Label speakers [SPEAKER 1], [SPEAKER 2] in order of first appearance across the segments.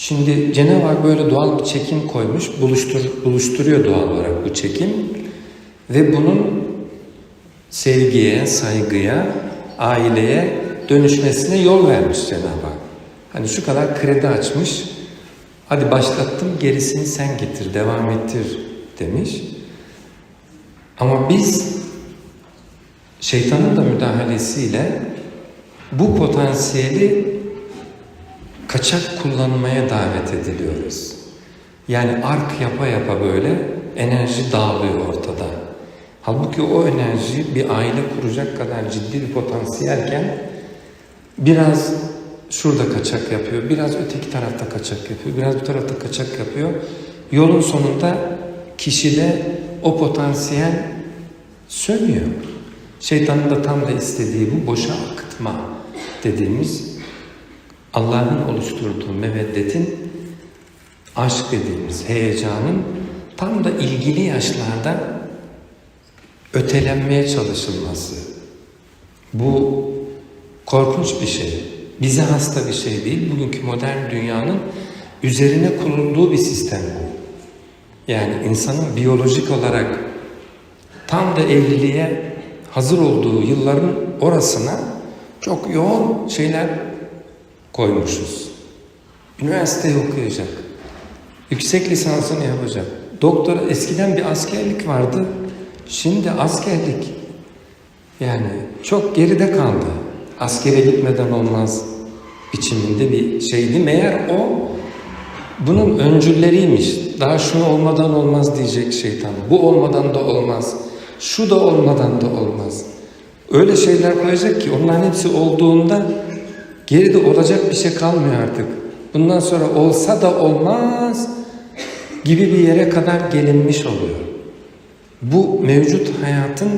[SPEAKER 1] Şimdi Cenab-ı Hak böyle doğal bir çekim koymuş, buluştur, buluşturuyor doğal olarak bu çekim. Ve bunun sevgiye, saygıya, aileye dönüşmesine yol vermiş Cenab-ı Hak. Hani şu kadar kredi açmış, hadi başlattım gerisini sen getir, devam ettir demiş. Ama biz şeytanın da müdahalesiyle bu potansiyeli kaçak kullanmaya davet ediliyoruz. Yani ark yapa yapa böyle enerji dağılıyor ortada. Halbuki o enerji bir aile kuracak kadar ciddi bir potansiyelken biraz şurada kaçak yapıyor, biraz öteki tarafta kaçak yapıyor, biraz bu tarafta kaçak yapıyor. Yolun sonunda kişide o potansiyel sönüyor. Şeytanın da tam da istediği bu boşa akıtma dediğimiz Allah'ın oluşturduğu meveddetin aşk dediğimiz heyecanın tam da ilgili yaşlarda ötelenmeye çalışılması. Bu korkunç bir şey. Bize hasta bir şey değil. Bugünkü modern dünyanın üzerine kurulduğu bir sistem bu. Yani insanın biyolojik olarak tam da evliliğe hazır olduğu yılların orasına çok yoğun şeyler koymuşuz. Üniversite okuyacak. Yüksek lisansını yapacak. Doktora eskiden bir askerlik vardı. Şimdi askerlik yani çok geride kaldı. Askere gitmeden olmaz biçiminde bir şeydi. Meğer o bunun öncülleriymiş. Daha şunu olmadan olmaz diyecek şeytan. Bu olmadan da olmaz. Şu da olmadan da olmaz. Öyle şeyler koyacak ki onların hepsi olduğunda geride olacak bir şey kalmıyor artık. Bundan sonra olsa da olmaz gibi bir yere kadar gelinmiş oluyor. Bu mevcut hayatın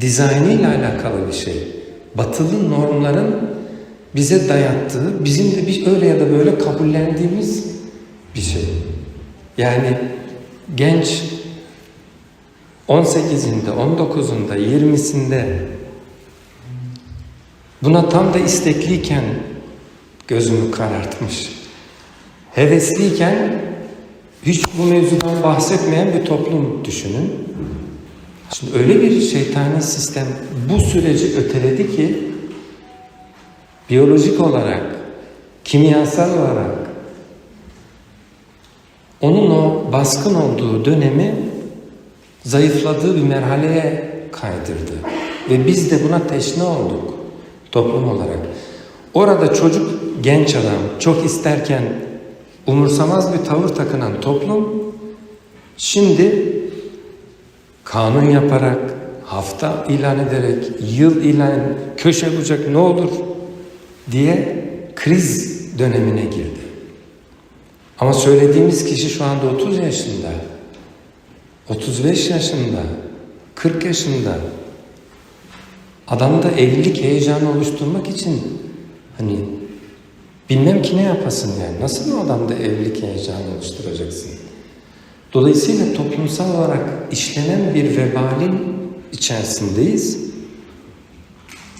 [SPEAKER 1] dizaynıyla alakalı bir şey. Batılı normların bize dayattığı, bizim de bir öyle ya da böyle kabullendiğimiz bir şey. Yani genç 18'inde, 19'unda, 20'sinde buna tam da istekliyken gözümü karartmış. Hevesliyken hiç bu mevzudan bahsetmeyen bir toplum düşünün. Şimdi öyle bir şeytani sistem bu süreci öteledi ki biyolojik olarak, kimyasal olarak onun o baskın olduğu dönemi zayıfladığı bir merhaleye kaydırdı. Ve biz de buna teşne olduk toplum olarak. Orada çocuk, genç adam çok isterken umursamaz bir tavır takınan toplum şimdi kanun yaparak, hafta ilan ederek, yıl ilan, köşe bucak ne olur diye kriz dönemine girdi. Ama söylediğimiz kişi şu anda 30 yaşında, 35 yaşında, 40 yaşında. Adamda evlilik heyecanı oluşturmak için hani bilmem ki ne yapasın yani. Nasıl adamda evlilik heyecanı oluşturacaksın? Dolayısıyla toplumsal olarak işlenen bir vebalin içerisindeyiz.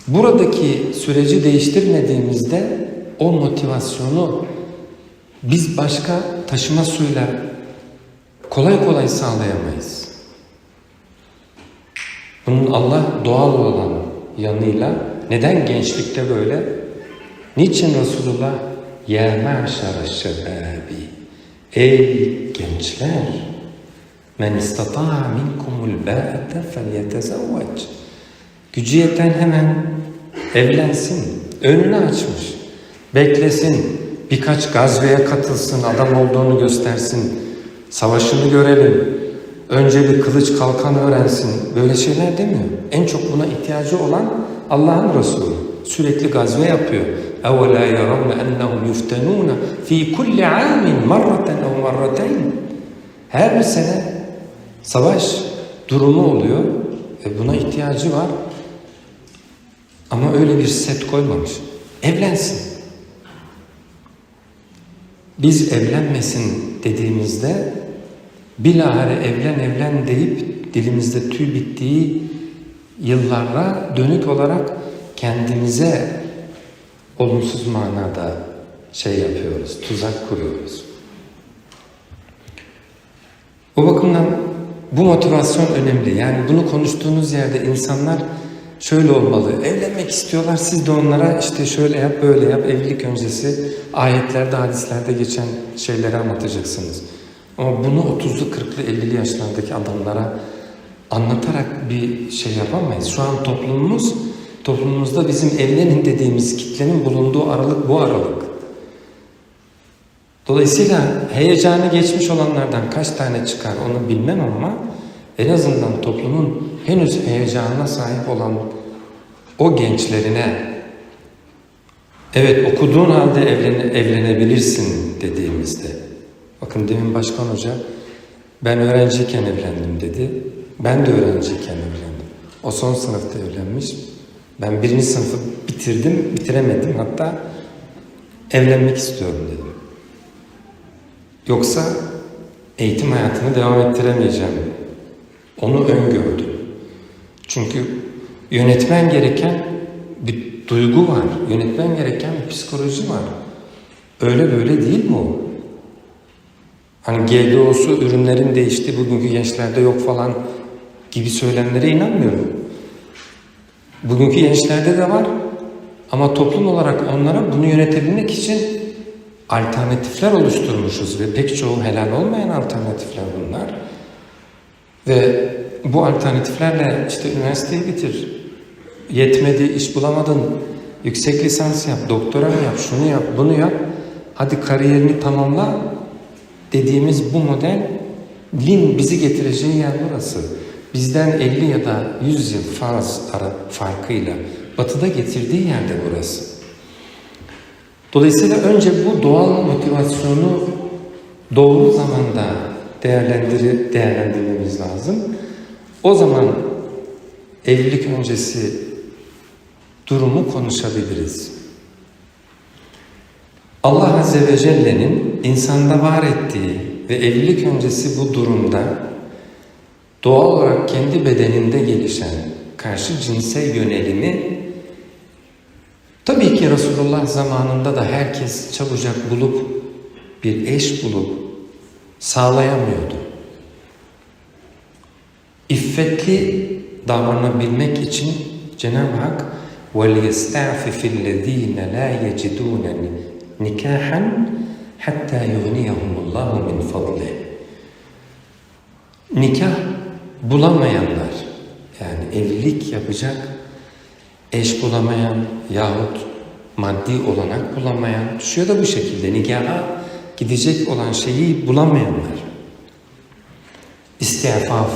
[SPEAKER 1] Buradaki süreci değiştirmediğimizde o motivasyonu biz başka taşıma suyla kolay kolay sağlayamayız. Bunun Allah doğal olan yanıyla. Neden gençlikte böyle? Niçin Resulullah ya maşara şebabi ey gençler men istata'a minkumul ba'ate felyetezevvac gücü yeten hemen evlensin önünü açmış. Beklesin birkaç gazveye katılsın adam olduğunu göstersin. Savaşını görelim önce bir kılıç kalkan öğrensin böyle şeyler demiyor en çok buna ihtiyacı olan Allah'ın Resulü sürekli gazve yapıyor اَوَلَا يَرَوْنَ اَنَّهُمْ يُفْتَنُونَ ف۪ي كُلِّ عَامٍ مَرَّةً اَوْ مَرَّتَيْنِ Her bir sene savaş durumu oluyor ve buna ihtiyacı var. Ama öyle bir set koymamış. Evlensin. Biz evlenmesin dediğimizde bilahare evlen evlen deyip dilimizde tüy bittiği yıllara dönük olarak kendimize olumsuz manada şey yapıyoruz, tuzak kuruyoruz. O bakımdan bu motivasyon önemli. Yani bunu konuştuğunuz yerde insanlar şöyle olmalı. Evlenmek istiyorlar. Siz de onlara işte şöyle yap, böyle yap. Evlilik öncesi ayetlerde, hadislerde geçen şeyleri anlatacaksınız. Ama bunu 30'lu, 40'lı, 50'li yaşlardaki adamlara anlatarak bir şey yapamayız. Şu an toplumumuz, toplumumuzda bizim evlenin dediğimiz kitlenin bulunduğu aralık bu aralık. Dolayısıyla heyecanı geçmiş olanlardan kaç tane çıkar onu bilmem ama en azından toplumun henüz heyecanına sahip olan o gençlerine evet okuduğun halde evlene, evlenebilirsin dediğimizde bakın demin başkan hoca ben öğrenciyken evlendim dedi. Ben de öğrenciyken evlendim. O son sınıfta evlenmiş. Ben birinci sınıfı bitirdim, bitiremedim. Hatta evlenmek istiyorum dedim. Yoksa eğitim hayatını devam ettiremeyeceğim. Onu öngördüm. Çünkü yönetmen gereken bir duygu var. Yönetmen gereken bir psikoloji var. Öyle böyle değil mi o? Hani GDO'su ürünlerin değişti, bugünkü gençlerde yok falan gibi söylemlere inanmıyorum. Bugünkü gençlerde de var ama toplum olarak onlara bunu yönetebilmek için alternatifler oluşturmuşuz ve pek çoğu helal olmayan alternatifler bunlar. Ve bu alternatiflerle işte üniversiteyi bitir, yetmedi, iş bulamadın, yüksek lisans yap, doktora yap, şunu yap, bunu yap, hadi kariyerini tamamla dediğimiz bu modelin bizi getireceği yer burası. Bizden 50 ya da 100 yıl farz ara farkıyla batıda getirdiği yerde burası. Dolayısıyla önce bu doğal motivasyonu doğru zamanda değerlendir değerlendirmemiz lazım. O zaman evlilik öncesi durumu konuşabiliriz. Allah Azze ve Celle'nin insanda var ettiği ve evlilik öncesi bu durumda doğal olarak kendi bedeninde gelişen karşı cinsel yönelimi tabii ki Resulullah zamanında da herkes çabucak bulup bir eş bulup sağlayamıyordu. İffetli davranabilmek için Cenab-ı Hak وَلْيَسْتَعْفِفِ الَّذ۪ينَ لَا يَجِدُونَ nikahan hatta yughniyahumullahu min fadli. Nikah bulamayanlar yani evlilik yapacak eş bulamayan yahut maddi olanak bulamayan düşüyor da bu şekilde nikaha gidecek olan şeyi bulamayanlar. İstiğfaf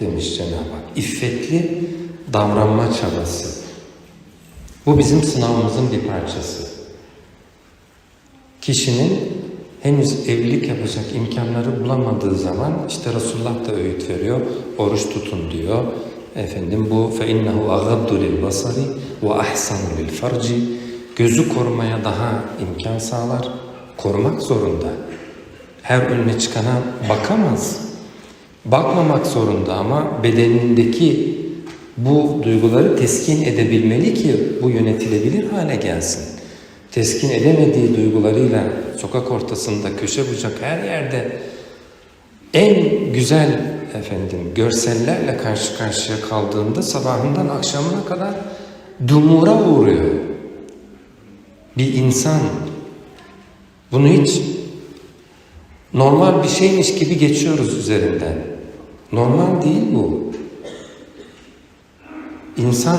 [SPEAKER 1] demiş Cenab-ı Hak. İffetli davranma çabası. Bu bizim sınavımızın bir parçası. Kişinin henüz evlilik yapacak imkanları bulamadığı zaman işte Resulullah da öğüt veriyor. Oruç tutun diyor. Efendim bu fe innehu agaddu lil basari ve ahsanu lil farci. Gözü korumaya daha imkan sağlar. Korumak zorunda. Her önüne çıkana bakamaz. Bakmamak zorunda ama bedenindeki bu duyguları teskin edebilmeli ki bu yönetilebilir hale gelsin. Teskin edemediği duygularıyla sokak ortasında, köşe bucak her yerde en güzel efendim görsellerle karşı karşıya kaldığında sabahından akşamına kadar dumura uğruyor. Bir insan bunu hiç normal bir şeymiş gibi geçiyoruz üzerinden. Normal değil bu. İnsan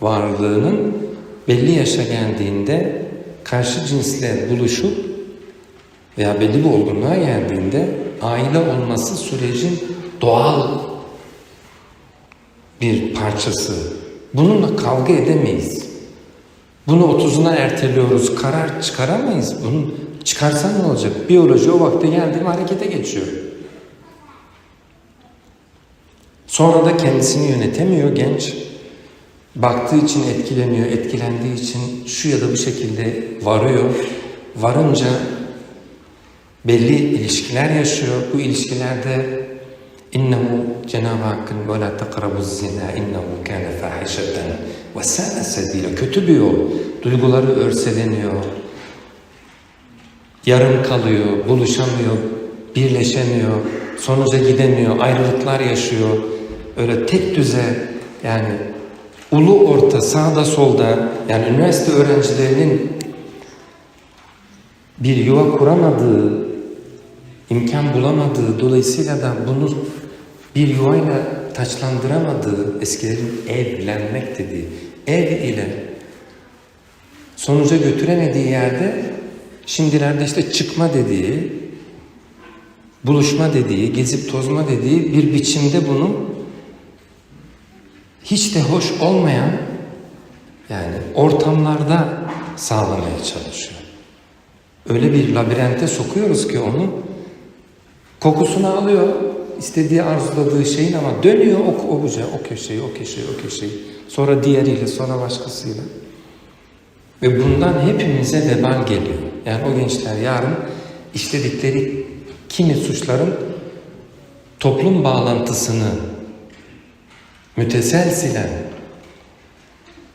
[SPEAKER 1] varlığının belli yaşa geldiğinde karşı cinsle buluşup veya belli bir olgunluğa geldiğinde aile olması sürecin doğal bir parçası. Bununla kavga edemeyiz. Bunu otuzuna erteliyoruz, karar çıkaramayız. Bunu çıkarsan ne olacak? Biyoloji o vakte geldi mi harekete geçiyor. Sonra da kendisini yönetemiyor genç. Baktığı için etkileniyor, etkilendiği için şu ya da bu şekilde varıyor. Varınca belli ilişkiler yaşıyor. Bu ilişkilerde innehu Cenab-ı Hakk'ın ve la takrabuz zina innehu kana fahişeten ve sa'a sebila kötü bir yol. Duyguları örseleniyor. yarım kalıyor, buluşamıyor, birleşemiyor, sonuca gidemiyor, ayrılıklar yaşıyor. Öyle tek düze yani ulu orta sağda solda yani üniversite öğrencilerinin bir yuva kuramadığı, imkan bulamadığı dolayısıyla da bunu bir yuvayla taçlandıramadığı eskilerin evlenmek dediği ev ile sonuca götüremediği yerde şimdilerde işte çıkma dediği, buluşma dediği, gezip tozma dediği bir biçimde bunu hiç de hoş olmayan yani ortamlarda sağlamaya çalışıyor. Öyle bir labirente sokuyoruz ki onu kokusunu alıyor, istediği arzuladığı şeyin ama dönüyor o, o bucağı, o köşeyi, o köşeyi, o köşeyi. Sonra diğeriyle, sonra başkasıyla. Ve bundan hepimize vebal geliyor. Yani o gençler yarın işledikleri kimi suçların toplum bağlantısını müteselsilen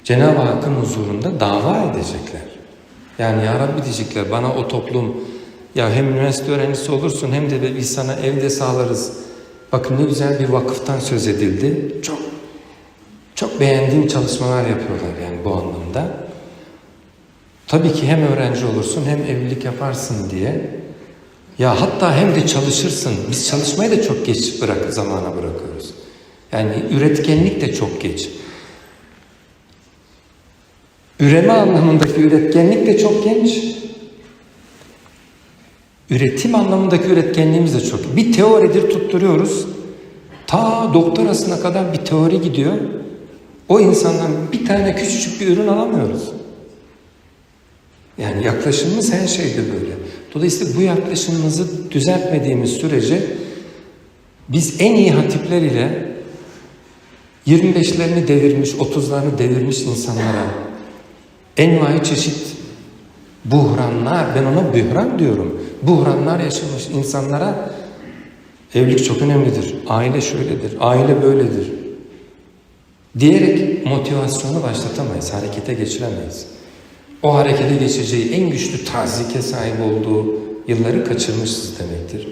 [SPEAKER 1] Cenab-ı Hakk'ın huzurunda dava edecekler. Yani ya Rabbi diyecekler bana o toplum ya hem üniversite öğrencisi olursun hem de biz sana evde sağlarız. Bakın ne güzel bir vakıftan söz edildi. Çok çok beğendiğim çalışmalar yapıyorlar yani bu anlamda. Tabii ki hem öğrenci olursun hem evlilik yaparsın diye. Ya hatta hem de çalışırsın. Biz çalışmayı da çok geç bırak zamana bırakıyoruz. Yani üretkenlik de çok geç. Üreme anlamındaki üretkenlik de çok genç. Üretim anlamındaki üretkenliğimiz de çok. Bir teoridir tutturuyoruz. Ta doktorasına kadar bir teori gidiyor. O insandan bir tane küçücük bir ürün alamıyoruz. Yani yaklaşımımız her şeyde böyle. Dolayısıyla bu yaklaşımımızı düzeltmediğimiz sürece biz en iyi hatipler ile 25'lerini devirmiş, 30'larını devirmiş insanlara envai çeşit buhranlar, ben ona buhran diyorum. Buhranlar yaşamış insanlara evlilik çok önemlidir, aile şöyledir, aile böyledir diyerek motivasyonu başlatamayız, harekete geçiremeyiz. O harekete geçeceği en güçlü tazike sahip olduğu yılları kaçırmışız demektir.